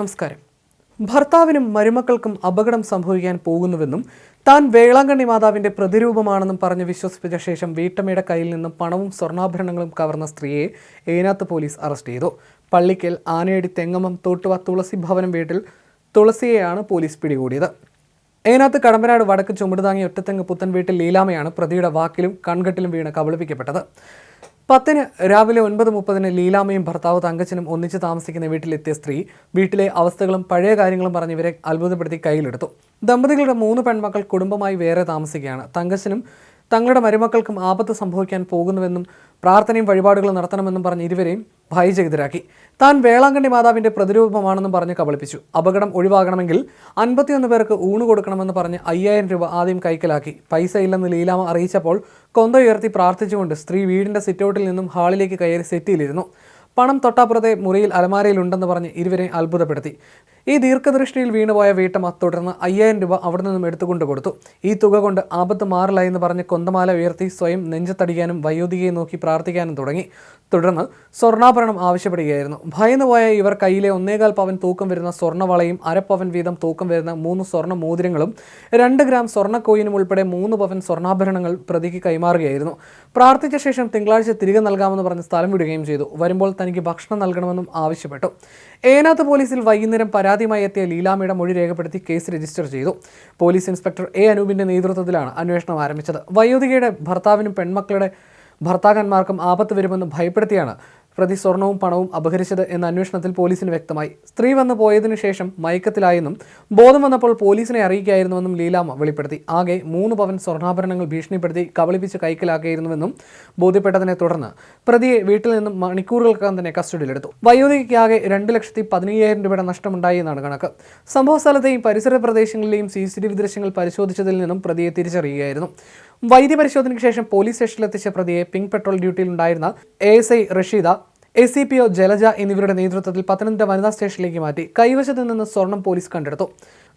നമസ്കാരം. ഭർത്താവിനും മരുമക്കൾക്കും അപകടം സംഭവിക്കാൻ പോകുന്നുവെന്നും താൻ വേളാങ്കണ്ണി മാതാവിന്റെ പ്രതിരൂപമാണെന്നും പറഞ്ഞ് വിശ്വസിപ്പിച്ച ശേഷം വീട്ടമ്മയുടെ കയ്യിൽ നിന്നും പണവും സ്വർണാഭരണങ്ങളും കവർന്ന സ്ത്രീയെ ഏനാത്ത് പോലീസ് അറസ്റ്റ് ചെയ്തു. പള്ളിക്കൽ ആനയടി തെങ്ങമം തോട്ടുവ തുളസി ഭവനം വീട്ടിൽ തുളസിയെയാണ് പോലീസ് പിടികൂടിയത്. ഏനാത്ത് കടമ്പനാട് വടക്ക് ചുമടുതാങ്ങി ഒറ്റത്തെങ്ങ് പുത്തൻ വീട്ടിൽ ലീലാമയാണ് പ്രതിയുടെ വാക്കിലും കൺകെട്ടിലും വീണ് കബളിപ്പിക്കപ്പെട്ടത്. പത്തിന് രാവിലെ ഒൻപത് മുപ്പതിന് ലീലാമ്മയും ഭർത്താവ് തങ്കച്ചനും ഒന്നിച്ച് താമസിക്കുന്ന വീട്ടിലെത്തിയ സ്ത്രീ വീട്ടിലെ അവസ്ഥകളും പഴയ കാര്യങ്ങളും പറഞ്ഞ് ഇവരെ അത്ഭുതപ്പെടുത്തി കയ്യിലെടുത്തു. ദമ്പതികളുടെ മൂന്ന് പെൺമക്കൾ കുടുംബമായി വേറെ താമസിക്കുകയാണ്. തങ്കച്ചനും തങ്ങളുടെ മരുമക്കൾക്കും ആപത്ത് സംഭവിക്കാൻ പോകുന്നുവെന്നും പ്രാർത്ഥനയും വഴിപാടുകളും നടത്തണമെന്നും പറഞ്ഞ് ഇരുവരെയും ഭയചകിതരാക്കി. താൻ വേളാങ്കണ്ണി മാതാവിന്റെ പ്രതിരൂപമാണെന്നും പറഞ്ഞ് കബളിപ്പിച്ചു. അപകടം ഒഴിവാകണമെങ്കിൽ അൻപത്തിയൊന്ന് പേർക്ക് ഊണ് കൊടുക്കണമെന്ന് പറഞ്ഞ് അയ്യായിരം രൂപ ആദ്യം കൈക്കലാക്കി. പൈസ ഇല്ലെന്ന് ലീലാമ അറിയിച്ചപ്പോൾ കൊന്ത ഉയർത്തി പ്രാർത്ഥിച്ചുകൊണ്ട് സ്ത്രീ വീടിന്റെ സിറ്റൗട്ടിൽ നിന്നും ഹാളിലേക്ക് കയറി സെറ്റിയിലിരുന്നു. പണം തൊട്ടാപ്പുറത്തെ മുറിയിൽ അലമാരയിലുണ്ടെന്ന് പറഞ്ഞ് ഇരുവരെ അത്ഭുതപ്പെടുത്തി. ഈ ദീർഘദൃഷ്ടിയിൽ വീണുപോയ വീട്ടമ്മ തുടർന്ന് അയ്യായിരം രൂപ അവിടെ നിന്നും എടുത്തുകൊണ്ട് കൊടുത്തു. ഈ തുക കൊണ്ട് ആപത്ത് മാറില്ല എന്ന് പറഞ്ഞ് കൊന്തമാല ഉയർത്തി സ്വയം നെഞ്ചത്തടിക്കാനും വയോധികയെ നോക്കി പ്രാർത്ഥിക്കാനും തുടങ്ങി. തുടർന്ന് സ്വർണാഭരണം ആവശ്യപ്പെടുകയായിരുന്നു. ഭയന്നുപോയ ഇവർ കയ്യിലെ ഒന്നേകാൽ പവൻ തൂക്കം വരുന്ന സ്വർണവളയും അരപ്പവൻ വീതം തൂക്കം വരുന്ന മൂന്ന് സ്വർണ മോതിരങ്ങളും രണ്ട് ഗ്രാം സ്വർണ കോയിനും ഉൾപ്പെടെ മൂന്ന് പവൻ സ്വർണാഭരണങ്ങൾ പ്രതിക്ക് കൈമാറുകയായിരുന്നു. പ്രാർത്ഥിച്ച ശേഷം തിങ്കളാഴ്ച തിരികെ നൽകാമെന്ന് പറഞ്ഞ് സ്ഥലം വിടുകയും ചെയ്തു. വരുമ്പോൾ തനിക്ക് ഭക്ഷണം നൽകണമെന്നും ആവശ്യപ്പെട്ടു. ഏനാത്ത് പോലീസിൽ വൈകുന്നേരം പരാതിയുമായി എത്തിയ ലീലാമ്മയുടെ മൊഴി രേഖപ്പെടുത്തി കേസ് രജിസ്റ്റർ ചെയ്തു. പോലീസ് ഇൻസ്പെക്ടർ എ അനൂപിന്റെ നേതൃത്വത്തിലാണ് അന്വേഷണം ആരംഭിച്ചത്. വയോധികയുടെ ഭർത്താവിനും പെൺമക്കളുടെ ഭർത്താക്കന്മാർക്കും ആപത്ത് വരുമെന്ന് ഭയപ്പെടുത്തിയാണ് പ്രതി സ്വർണവും പണവും അപഹരിച്ചത് എന്ന അന്വേഷണത്തിൽ പോലീസിന് വ്യക്തമായി. സ്ത്രീ വന്നു പോയതിനു ശേഷം മയക്കത്തിലായെന്നും ബോധം വന്നപ്പോൾ പോലീസിനെ അറിയിക്കായിരുന്നുവെന്നും ലീലാമ വെളിപ്പെടുത്തി. ആകെ മൂന്ന് പവൻ സ്വർണാഭരണങ്ങൾ ഭീഷണിപ്പെടുത്തി കബളിപ്പിച്ച് കൈക്കലാക്കിയിരുന്നുവെന്നും ബോധ്യപ്പെട്ടതിനെ തുടർന്ന് പ്രതിയെ വീട്ടിൽ നിന്നും മണിക്കൂറുകൾക്കകം തന്നെ കസ്റ്റഡിയിലെടുത്തു. വയോധികയ്ക്ക് ആകെ രണ്ട് ലക്ഷത്തി പതിനയ്യായിരം രൂപയുടെ നഷ്ടമുണ്ടായി എന്നാണ് കണക്ക്. സംഭവ സ്ഥലത്തെയും പരിസര പ്രദേശങ്ങളിലെയും സി സി ടി വി ദൃശ്യങ്ങൾ പരിശോധിച്ചതിൽ നിന്നും പ്രതിയെ തിരിച്ചറിയുകയായിരുന്നു. വൈദ്യ പരിശോധനയ്ക്ക് ശേഷം പോലീസ് സ്റ്റേഷനിലെത്തിച്ച പ്രതിയെ pink patrol ഡ്യൂട്ടിയിലുണ്ടായിരുന്ന A S I Rasheeda S C P O Jalaja എന്നിവരുടെ നേതൃത്വത്തിൽ പത്തനംതിട്ട വനിതാ സ്റ്റേഷനിലേക്ക് മാറ്റി കൈവശത്ത് നിന്ന് സ്വർണം പോലീസ് കണ്ടെടുത്തു.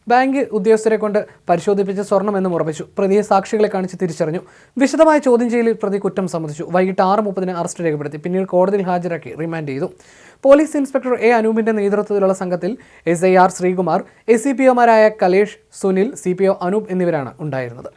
ബാങ്ക് ഉദ്യോഗസ്ഥരെ കൊണ്ട് പരിശോധിപ്പിച്ച സ്വർണം എന്നും ഉറപ്പിച്ചു. പ്രതിയെ സാക്ഷികളെ കാണിച്ച് തിരിച്ചറിഞ്ഞു. വിശദമായ ചോദ്യം ചെയ്യലിൽ പ്രതി കുറ്റം സമ്മതിച്ചു. വൈകിട്ട് ആറ് മുപ്പതിന് അറസ്റ്റ് രേഖപ്പെടുത്തി. പിന്നീട് കോടതിയിൽ ഹാജരാക്കി റിമാൻഡ് ചെയ്തു. പോലീസ് ഇൻസ്പെക്ടർ എ അനൂപിന്റെ നേതൃത്വത്തിലുള്ള സംഘത്തിൽ S I R Sreekumar S C P ഒമാരായ Kalesh Sunil C P O Anoop എന്നിവരാണ് ഉണ്ടായിരുന്നത്.